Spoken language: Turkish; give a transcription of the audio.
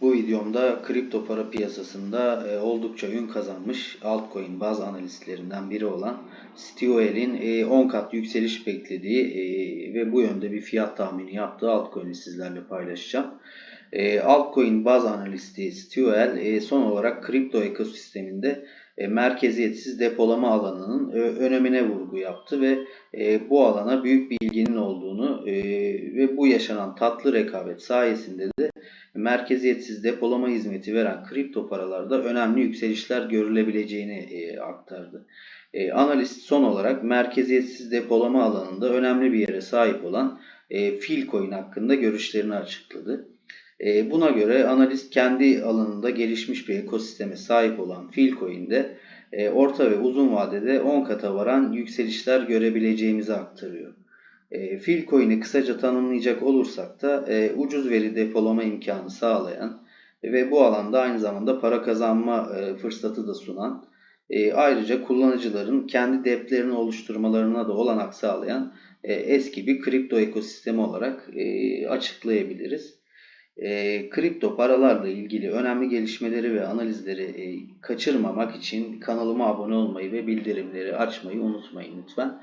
Bu videomda kripto para piyasasında e, oldukça ün kazanmış altcoin baz analistlerinden biri olan Stewell'in e, 10 kat yükseliş beklediği e, ve bu yönde bir fiyat tahmini yaptığı altcoin'i sizlerle paylaşacağım. E, altcoin baz analisti Stewell e, son olarak kripto ekosisteminde e, merkeziyetsiz depolama alanının önemine vurgu yaptı ve e, bu alana büyük bir ilginin olduğunu e, ve bu yaşanan tatlı rekabet sayesinde de merkeziyetsiz depolama hizmeti veren kripto paralarda önemli yükselişler görülebileceğini e, aktardı. E, analist son olarak merkeziyetsiz depolama alanında önemli bir yere sahip olan e, Filcoin hakkında görüşlerini açıkladı. E, buna göre analist kendi alanında gelişmiş bir ekosisteme sahip olan Filcoin'de e, orta ve uzun vadede 10 kata varan yükselişler görebileceğimizi aktarıyor. E, Filcoin'i kısaca tanımlayacak olursak da e, ucuz veri depolama imkanı sağlayan ve bu alanda aynı zamanda para kazanma e, fırsatı da sunan e, ayrıca kullanıcıların kendi deplerini oluşturmalarına da olanak sağlayan e, eski bir kripto ekosistemi olarak e, açıklayabiliriz. E, kripto paralarla ilgili önemli gelişmeleri ve analizleri e, kaçırmamak için kanalıma abone olmayı ve bildirimleri açmayı unutmayın lütfen.